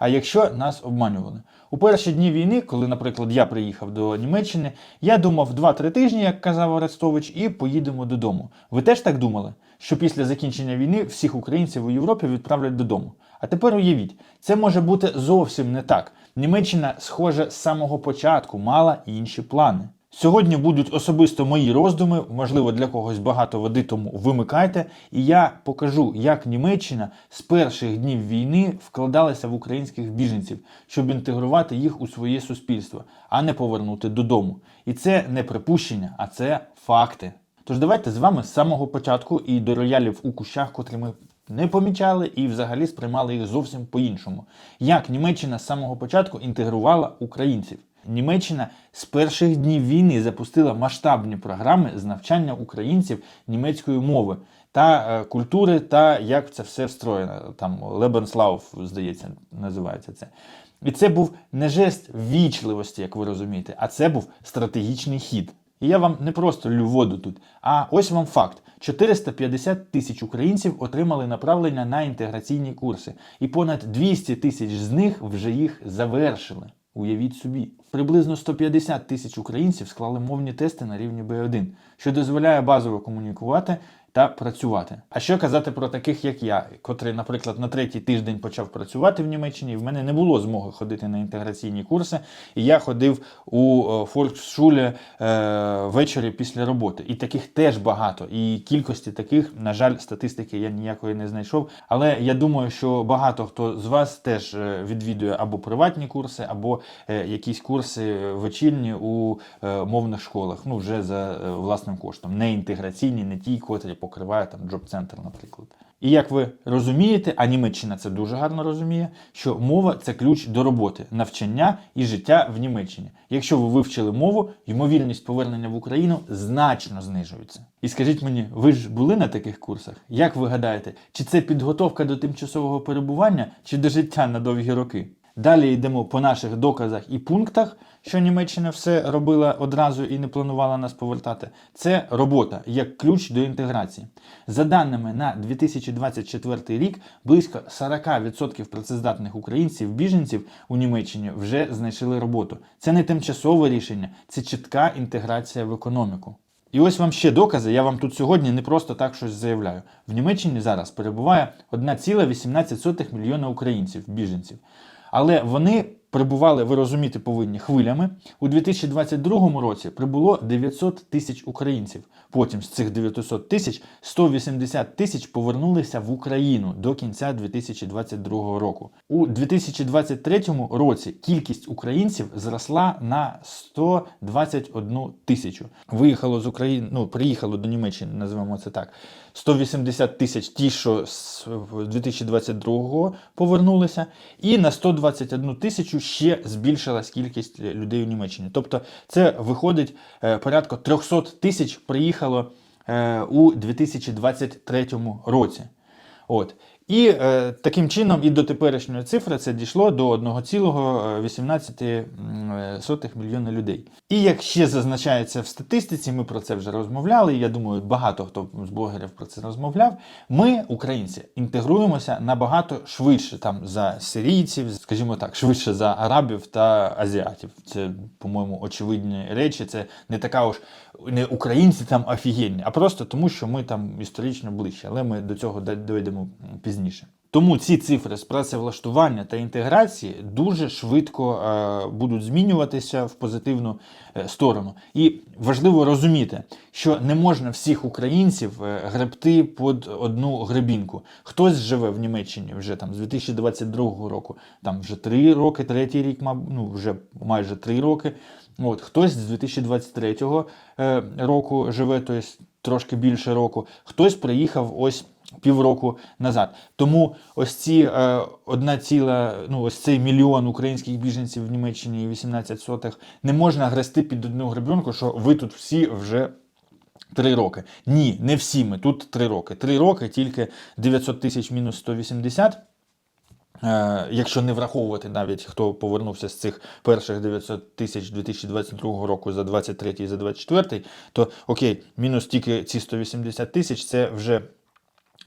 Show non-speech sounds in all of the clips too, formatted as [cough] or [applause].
а якщо нас обманювали. У перші дні війни, коли, наприклад, я приїхав до Німеччини, я думав 2-3 тижні, як казав Арестович, і поїдемо додому. Ви теж так думали, що після закінчення війни всіх українців у Європі відправлять додому? А тепер уявіть, це може бути зовсім не так. Німеччина, схоже, з самого початку мала інші плани. Сьогодні будуть особисто мої роздуми, можливо, для когось багато води, тому вимикайте. І я покажу, як Німеччина з перших днів війни вкладалася в українських біженців, щоб інтегрувати їх у своє суспільство, а не повернути додому. І це не припущення, а це факти. Тож давайте з вами з самого початку і до роялів у кущах, котрі ми не помічали і взагалі сприймали їх зовсім по-іншому. Як Німеччина з самого початку інтегрувала українців? Німеччина з перших днів війни запустила масштабні програми з навчання українців німецької мови та е, культури, та як це все встроєно. Там Lebenslauf, здається, називається це. І це був не жест ввічливості, як ви розумієте, а це був стратегічний хід. І я вам не просто лю воду тут, а ось вам факт: 450 тисяч українців отримали направлення на інтеграційні курси, і понад 200 тисяч з них вже їх завершили. Уявіть собі, приблизно 150 тисяч українців склали мовні тести на рівні B1, що дозволяє базово комунікувати та працювати. А що казати про таких, як я, котрий, наприклад, на третій тиждень почав працювати в Німеччині, в мене не було змоги ходити на інтеграційні курси, і я ходив у е, Volksschule е, ввечері після роботи. І таких теж багато. І кількості таких, на жаль, статистики я ніякої не знайшов. Але я думаю, що багато хто з вас теж е, відвідує або приватні курси, або е, якісь курси вечірні у е, мовних школах, ну вже за е, власним коштом, не інтеграційні, не ті, котрі покриває там джоб-центр, наприклад. І як ви розумієте, а Німеччина це дуже гарно розуміє, що мова це ключ до роботи, навчання і життя в Німеччині. Якщо ви вивчили мову, ймовірність повернення в Україну значно знижується. І скажіть мені, ви ж були на таких курсах? Як ви гадаєте, чи це підготовка до тимчасового перебування, чи до життя на довгі роки? Далі йдемо по наших доказах і пунктах, що Німеччина все робила одразу і не планувала нас повертати. Це робота як ключ до інтеграції. За даними на 2024 рік, близько 40% працездатних українців-біженців у Німеччині вже знайшли роботу. Це не тимчасове рішення, це чітка інтеграція в економіку. І ось вам ще докази. Я вам тут сьогодні не просто так щось заявляю. В Німеччині зараз перебуває 1,18 мільйона українців, біженців. Але вони прибували, ви розуміти, повинні хвилями. У 2022 році прибуло 900 тисяч українців. Потім з цих 900 тисяч 180 тисяч повернулися в Україну до кінця 2022 року. У 2023 році кількість українців зросла на 121 тисячу. Виїхало з України, ну приїхало до Німеччини, називаємо це так. 180 тисяч ті, що з 2022 повернулися, і на 121 тисячу ще збільшилась кількість людей у Німеччині. Тобто це виходить е, порядка 300 тисяч приїхало е, у 2023 році. От. І е, таким чином і до теперішньої цифри це дійшло до 1,18 мільйона людей. І як ще зазначається в статистиці, ми про це вже розмовляли. Я думаю, багато хто з блогерів про це розмовляв. Ми, українці, інтегруємося набагато швидше там за сирійців, скажімо так, швидше за арабів та азіатів. Це, по-моєму, очевидні речі. Це не така уж не українці там офігенні, а просто тому, що ми там історично ближче, але ми до цього дойдемо пізніше. Тому ці цифри з працевлаштування та інтеграції дуже швидко е, будуть змінюватися в позитивну е, сторону. І важливо розуміти, що не можна всіх українців е, гребти під одну гребінку. Хтось живе в Німеччині вже там з 2022 року, там вже три роки, третій рік, ну вже майже три роки. От, Хтось з 2023 е, року живе, тобто трошки більше року, хтось приїхав ось півроку назад. Тому ось ці е, одна ціла, ну ось цей мільйон українських біженців в Німеччині 18 сотих не можна грести під одну гребенку, що ви тут всі вже. Три роки. Ні, не всі ми. Тут три роки. Три роки, тільки 900 тисяч мінус 180. Е, якщо не враховувати навіть хто повернувся з цих перших 900 тисяч 2022 року за 23 і за 24, то окей, мінус тільки ці 180 тисяч це вже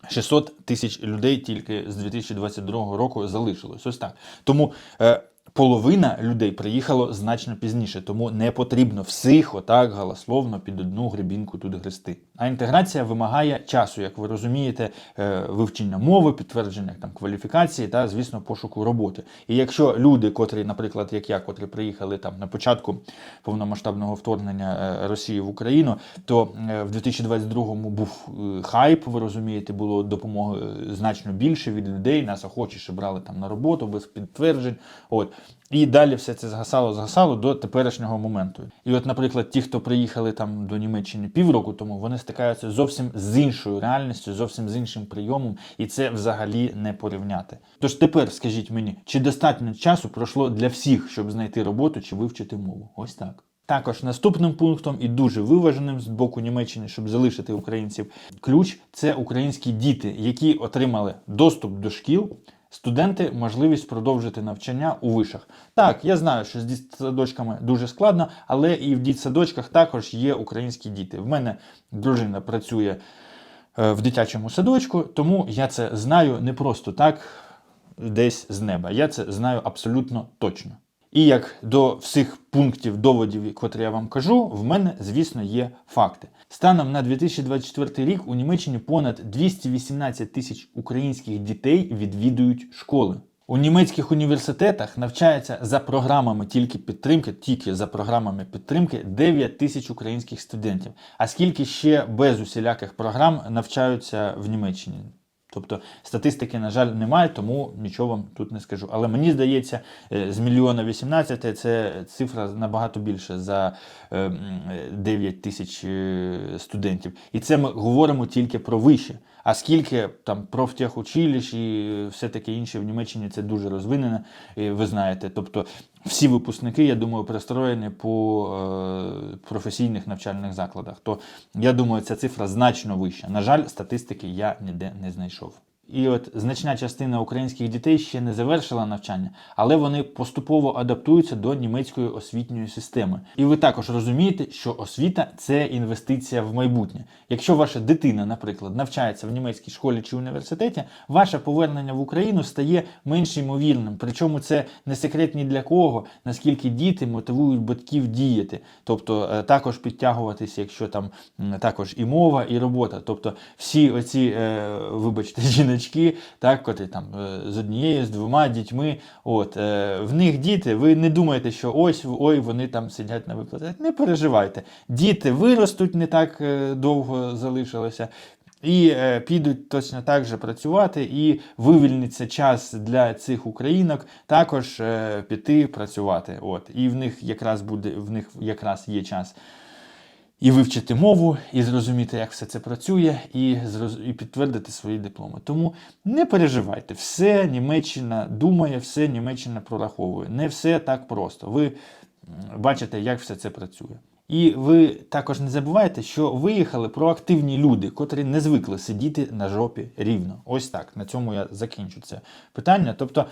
600 тисяч людей тільки з 2022 року залишилось. Ось так. Тому е, половина людей приїхало значно пізніше, тому не потрібно всіх отак галасловно під одну гребінку тут грести. А інтеграція вимагає часу, як ви розумієте, е, вивчення мови, підтвердження там кваліфікації та, звісно, пошуку роботи. І якщо люди, котрі, наприклад, як я, котрі приїхали там на початку повномасштабного вторгнення е, Росії в Україну, то е, в 2022-му був хайп, ви розумієте, було допомоги значно більше від людей, нас охочіше брали там на роботу без підтверджень. От. І далі все це згасало, згасало до теперішнього моменту. І от, наприклад, ті, хто приїхали там до Німеччини півроку тому, вони стикаються зовсім з іншою реальністю, зовсім з іншим прийомом, і це взагалі не порівняти. Тож тепер скажіть мені, чи достатньо часу пройшло для всіх, щоб знайти роботу чи вивчити мову? Ось так. Також наступним пунктом і дуже виваженим з боку Німеччини, щоб залишити українців, ключ це українські діти, які отримали доступ до шкіл. Студенти можливість продовжити навчання у вишах. Так, я знаю, що з дітсадочками дуже складно, але і в дітсадочках також є українські діти. В мене дружина працює е, в дитячому садочку, тому я це знаю не просто так десь з неба. Я це знаю абсолютно точно. І як до всіх пунктів доводів, котрі я вам кажу, в мене, звісно, є факти. Станом на 2024 рік у Німеччині понад 218 тисяч українських дітей відвідують школи. У німецьких університетах навчається за програмами тільки підтримки, тільки за програмами підтримки 9 тисяч українських студентів. А скільки ще без усіляких програм навчаються в Німеччині? Тобто статистики, на жаль, немає, тому нічого вам тут не скажу. Але мені здається, е, з мільйона 18 це цифра набагато більше за е, 9 тисяч е, студентів. І це ми говоримо тільки про вище. А скільки там профтехучилищ і все таке інше в Німеччині це дуже розвинено, і ви знаєте. Тобто всі випускники, я думаю, пристроєні по е, професійних навчальних закладах. То я думаю, ця цифра значно вища. На жаль, статистики я ніде не знайшов. І от значна частина українських дітей ще не завершила навчання, але вони поступово адаптуються до німецької освітньої системи. І ви також розумієте, що освіта це інвестиція в майбутнє. Якщо ваша дитина, наприклад, навчається в німецькій школі чи університеті, ваше повернення в Україну стає менш ймовірним. Причому це не секрет ні для кого, наскільки діти мотивують батьків діяти, тобто е, також підтягуватися, якщо там також і мова, і робота. Тобто всі оці, е, вибачте, [laughs] жіночки, так, котрі там е, з однією, з двома дітьми, от е, в них діти, ви не думаєте, що ось ой, вони там сидять на викладах. Не переживайте. Діти виростуть не так е, довго залишилося. І е, підуть точно так же працювати, і вивільниться час для цих українок також е, піти працювати. От. І в них якраз буде, в них якраз є час і вивчити мову, і зрозуміти, як все це працює, і, і підтвердити свої дипломи. Тому не переживайте, все Німеччина думає, все Німеччина прораховує. Не все так просто. Ви бачите, як все це працює. І ви також не забувайте, що виїхали проактивні люди, котрі не звикли сидіти на жопі рівно. Ось так. На цьому я закінчу це питання. Тобто,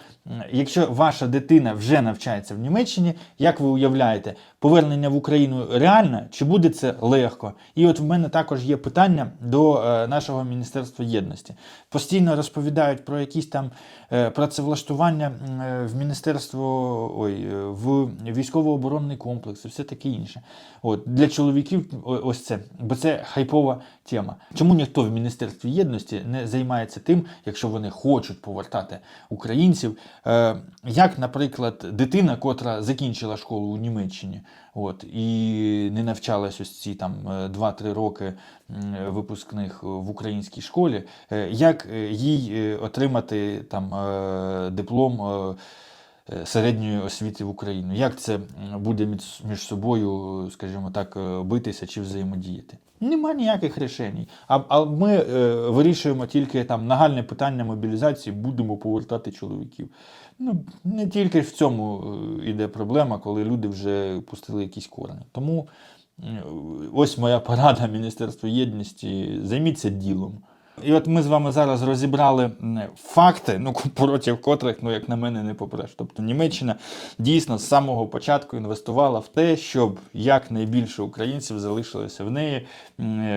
якщо ваша дитина вже навчається в Німеччині, як ви уявляєте, повернення в Україну реально чи буде це легко? І от в мене також є питання до е, нашого міністерства єдності. Постійно розповідають про якісь там е, працевлаштування е, в міністерство ой, в військово-оборонний комплекс і все таке інше. От для чоловіків ось це, бо це хайпова тема. Чому ніхто в міністерстві єдності не займається тим, якщо вони хочуть повертати українців? Е, як, наприклад, дитина, котра закінчила школу у Німеччині, от і не навчалась ось ці там е, 2-3 роки випускних в українській школі, е, як е, їй е, отримати там е, диплом? Е, середньої освіти в Україну. Як це буде між, собою, е, скажімо так, е, битися чи взаємодіяти? Нема ніяких рішень. А, а ми е, вирішуємо тільки там нагальне питання мобілізації, будемо повертати чоловіків. Ну, не тільки в цьому е, іде проблема, коли люди вже пустили якісь корені. Тому ось моя порада Міністерству єдності: займіться ділом. І от ми з вами зараз розібрали факти, ну проти котрих, ну як на мене, не попреш. Тобто Німеччина дійсно з самого початку інвестувала в те, щоб якнайбільше українців залишилося в неї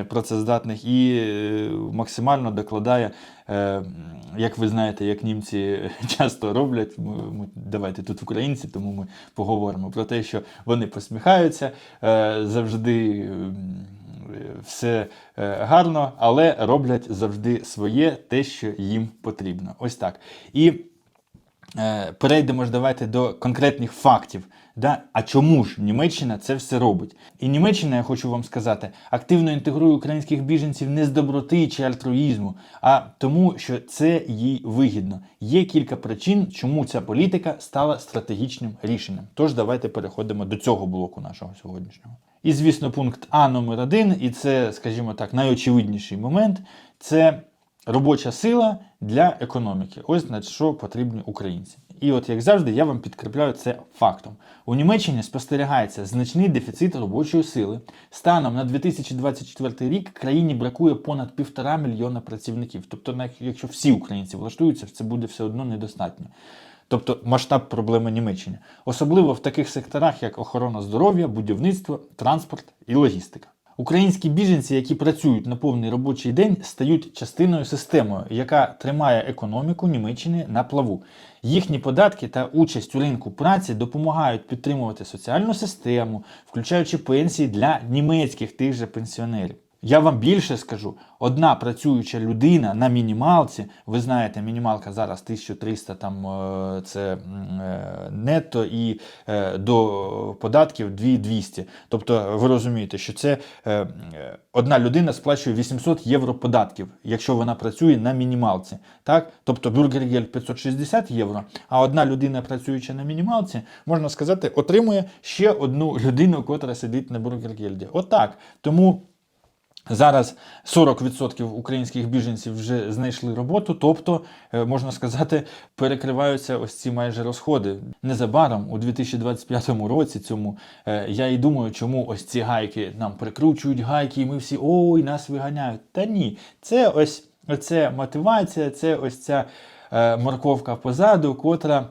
працездатних і е, максимально докладає. е, Як ви знаєте, як німці [laughs] часто роблять, давайте тут українці, тому ми поговоримо про те, що вони посміхаються е, завжди. Все е, гарно, але роблять завжди своє, те, що їм потрібно. Ось так. І перейдемо ж давайте до конкретних фактів. Да? А чому ж Німеччина це все робить? І Німеччина, я хочу вам сказати, активно інтегрує українських біженців не з доброти чи альтруїзму, а тому, що це їй вигідно. Є кілька причин, чому ця політика стала стратегічним рішенням. Тож давайте переходимо до цього блоку нашого сьогоднішнього. І, звісно, пункт А номер один, і це, скажімо так, найочевидніший момент це робоча сила для економіки. Ось на що потрібні українці. І от, як завжди, я вам підкріпляю це фактом. У Німеччині спостерігається значний дефіцит робочої сили. Станом на 2024 рік країні бракує понад півтора мільйона працівників. Тобто, якщо всі українці влаштуються, це буде все одно недостатньо. Тобто масштаб проблеми Німеччини, особливо в таких секторах, як охорона здоров'я, будівництво, транспорт і логістика. Українські біженці, які працюють на повний робочий день, стають частиною системою, яка тримає економіку Німеччини на плаву. Їхні податки та участь у ринку праці допомагають підтримувати соціальну систему, включаючи пенсії для німецьких тих же пенсіонерів. Я вам більше скажу: одна працююча людина на мінімалці, ви знаєте, мінімалка зараз 1300 там е, це е, нетто і е, до податків 2200. Тобто ви розумієте, що це одна людина сплачує 800 євро податків, якщо вона працює на мінімалці. Так? Тобто бюргергель 560 євро, а одна людина, працююча на мінімалці, можна сказати, отримує ще одну людину, котра сидить на бюргергельді. Отак. Тому. Зараз 40% українських біженців вже знайшли роботу, тобто, е, можна сказати, перекриваються ось ці майже розходи. Незабаром, у 2025 році, цьому е, я і думаю, чому ось ці гайки нам прикручують гайки, і ми всі ой, нас виганяють. Та ні, це ось оце мотивація, це ось ця е, морковка позаду, котра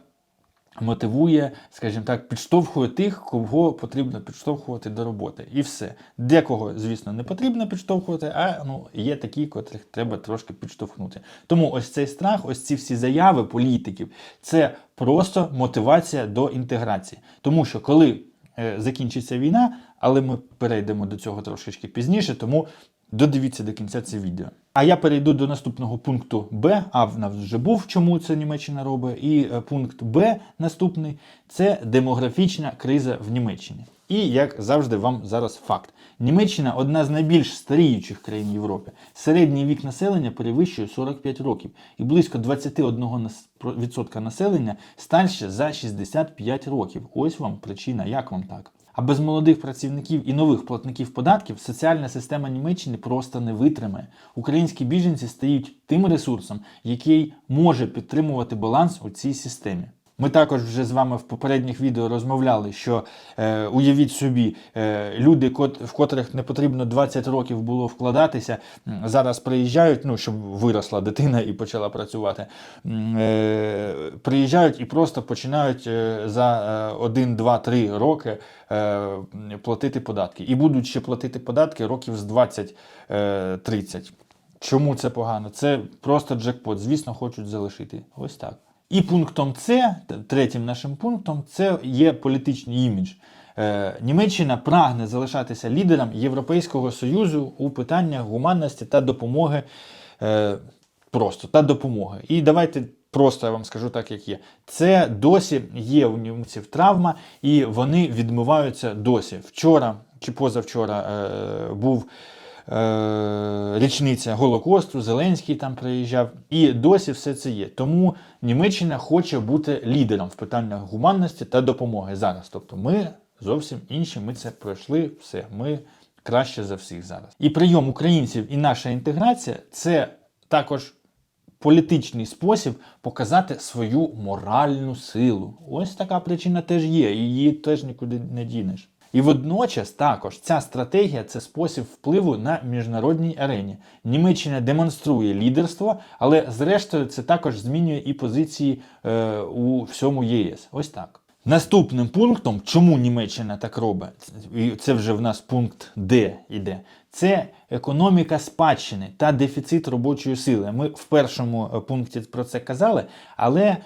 мотивує, скажімо так, підштовхує тих, кого потрібно підштовхувати до роботи. І все. Декого, звісно, не потрібно підштовхувати, а ну, є такі, котрих треба трошки підштовхнути. Тому ось цей страх, ось ці всі заяви політиків, це просто мотивація до інтеграції. Тому що коли е, закінчиться війна, але ми перейдемо до цього трошечки пізніше, тому додивіться до кінця це відео. А я перейду до наступного пункту Б. А в нас вже був, чому це Німеччина робить. І е, пункт Б наступний це демографічна криза в Німеччині. І як завжди, вам зараз факт: Німеччина одна з найбільш старіючих країн Європи. Середній вік населення перевищує 45 років, і близько 21% населення старше за 65 років. Ось вам причина, як вам так. А без молодих працівників і нових платників податків соціальна система Німеччини просто не витримає. Українські біженці стають тим ресурсом, який може підтримувати баланс у цій системі. Ми також вже з вами в попередніх відео розмовляли, що е, уявіть собі, е, люди, кот, в котрих не потрібно 20 років було вкладатися, зараз приїжджають, ну щоб виросла дитина і почала працювати. Е, приїжджають і просто починають е, за 1, 2, 3 роки е, платити податки. І будуть ще платити податки років з 20-30. Чому це погано? Це просто джекпот. Звісно, хочуть залишити. Ось так. І пунктом С, третім нашим пунктом, це є політичний імідж. Е, Німеччина прагне залишатися лідером Європейського Союзу у питаннях гуманності та допомоги. Е, просто та допомоги. І давайте просто я вам скажу так, як є. Це досі є у німців травма, і вони відмиваються досі. Вчора чи позавчора е, був річниця Голокосту, Зеленський там приїжджав, і досі все це є. Тому Німеччина хоче бути лідером в питаннях гуманності та допомоги зараз. Тобто ми зовсім інші, ми це пройшли, все, ми краще за всіх зараз. І прийом українців і наша інтеграція це також політичний спосіб показати свою моральну силу. Ось така причина теж є, її теж нікуди не дінеш. І водночас також ця стратегія це спосіб впливу на міжнародній арені. Німеччина демонструє лідерство, але зрештою це також змінює і позиції е, у всьому ЄС. Ось так. Наступним пунктом, чому Німеччина так робить, і це вже в нас пункт Д іде, це економіка спадщини та дефіцит робочої сили. Ми в першому е, пункті про це казали, але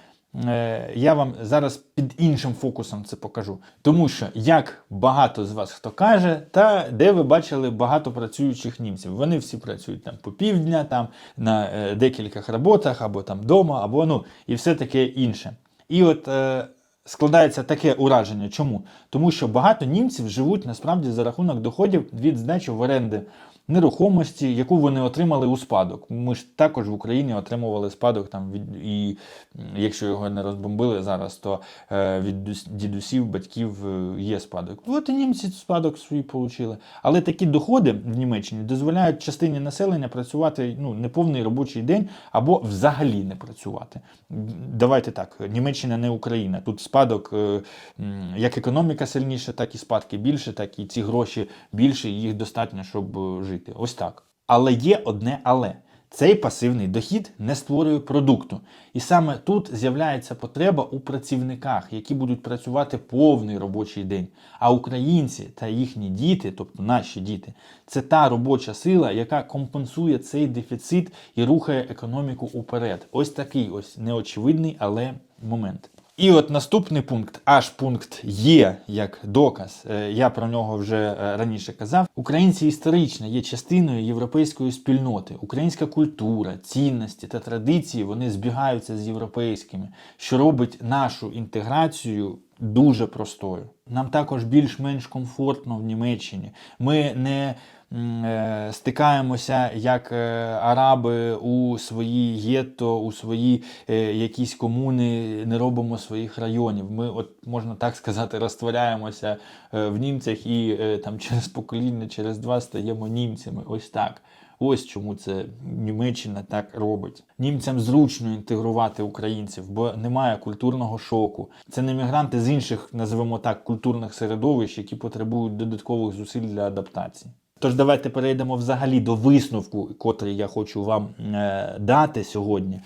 я вам зараз під іншим фокусом це покажу. Тому що як багато з вас хто каже, та де ви бачили багато працюючих німців. Вони всі працюють там по півдня, там на е, декількох роботах, або там вдома, або ну і все таке інше. І от е, складається таке ураження. Чому? Тому що багато німців живуть насправді за рахунок доходів від здачі в оренди нерухомості, яку вони отримали у спадок. Ми ж також в Україні отримували спадок там від і якщо його не розбомбили зараз, то е, від дідусів, батьків е, є спадок. От і німці спадок свій отримали. Але такі доходи в Німеччині дозволяють частині населення працювати ну, неповний робочий день або взагалі не працювати. Давайте так, Німеччина не Україна. Тут спадок, е, як економіка сильніша, так і спадки більше, так і ці гроші більше, їх достатньо, щоб е, жити. Ось так. Але є одне але. Цей пасивний дохід не створює продукту. І саме тут з'являється потреба у працівниках, які будуть працювати повний робочий день. А українці та їхні діти, тобто наші діти, це та робоча сила, яка компенсує цей дефіцит і рухає економіку уперед. Ось такий ось неочевидний, але момент. І от наступний пункт, аж пункт є як доказ. е, Я про нього вже е, раніше казав. Українці історично є частиною європейської спільноти. Українська культура, цінності та традиції вони збігаються з європейськими, що робить нашу інтеграцію дуже простою. Нам також більш-менш комфортно в Німеччині. Ми не стикаємося як е, араби у свої гетто, у свої е, якісь комуни, не робимо своїх районів. Ми, от можна так сказати, розтворяємося е, в німцях і е, там через покоління, через два стаємо німцями. Ось так. Ось чому це Німеччина так робить. Німцям зручно інтегрувати українців, бо немає культурного шоку. Це не мігранти з інших, називаємо так, культурних середовищ, які потребують додаткових зусиль для адаптації. Тож давайте перейдемо взагалі до висновку, котрий я хочу вам е, дати сьогодні.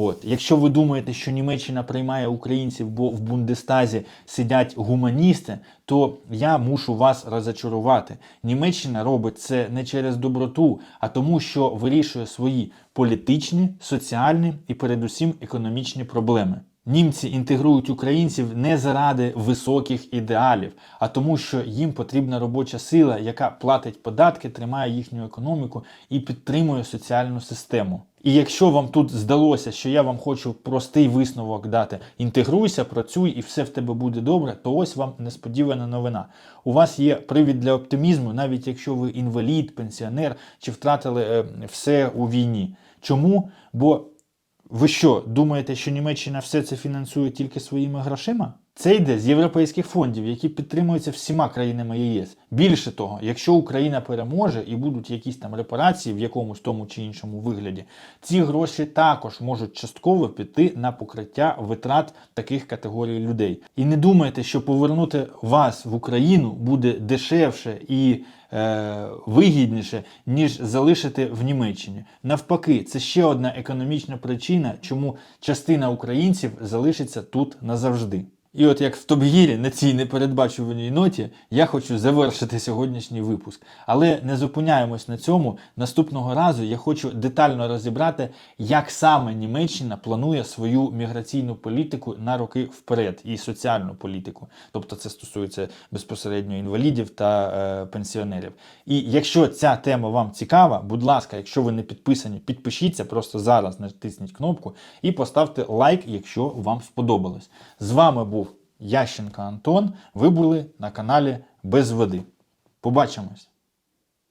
От, якщо ви думаєте, що Німеччина приймає українців, бо в Бундестазі сидять гуманісти, то я мушу вас розочарувати. Німеччина робить це не через доброту, а тому, що вирішує свої політичні, соціальні і передусім економічні проблеми. Німці інтегрують українців не заради високих ідеалів, а тому, що їм потрібна робоча сила, яка платить податки, тримає їхню економіку і підтримує соціальну систему. І якщо вам тут здалося, що я вам хочу простий висновок дати, інтегруйся, працюй і все в тебе буде добре, то ось вам несподівана новина. У вас є привід для оптимізму, навіть якщо ви інвалід, пенсіонер чи втратили е, все у війні. Чому? Бо ви що, думаєте, що Німеччина все це фінансує тільки своїми грошима? Це йде з європейських фондів, які підтримуються всіма країнами ЄС. Більше того, якщо Україна переможе і будуть якісь там репарації в якомусь тому чи іншому вигляді, ці гроші також можуть частково піти на покриття витрат таких категорій людей. І не думайте, що повернути вас в Україну буде дешевше і е, вигідніше, ніж залишити в Німеччині. Навпаки, це ще одна економічна причина, чому частина українців залишиться тут назавжди. І от як в Топгірі на цій непередбачуваній ноті я хочу завершити сьогоднішній випуск. Але не зупиняємось на цьому. Наступного разу я хочу детально розібрати, як саме Німеччина планує свою міграційну політику на роки вперед і соціальну політику. Тобто це стосується безпосередньо інвалідів та е, пенсіонерів. І якщо ця тема вам цікава, будь ласка, якщо ви не підписані, підпишіться просто зараз, натисніть кнопку і поставте лайк, якщо вам сподобалось. З вами був Ященко Антон. Ви були на каналі Без води. Побачимось!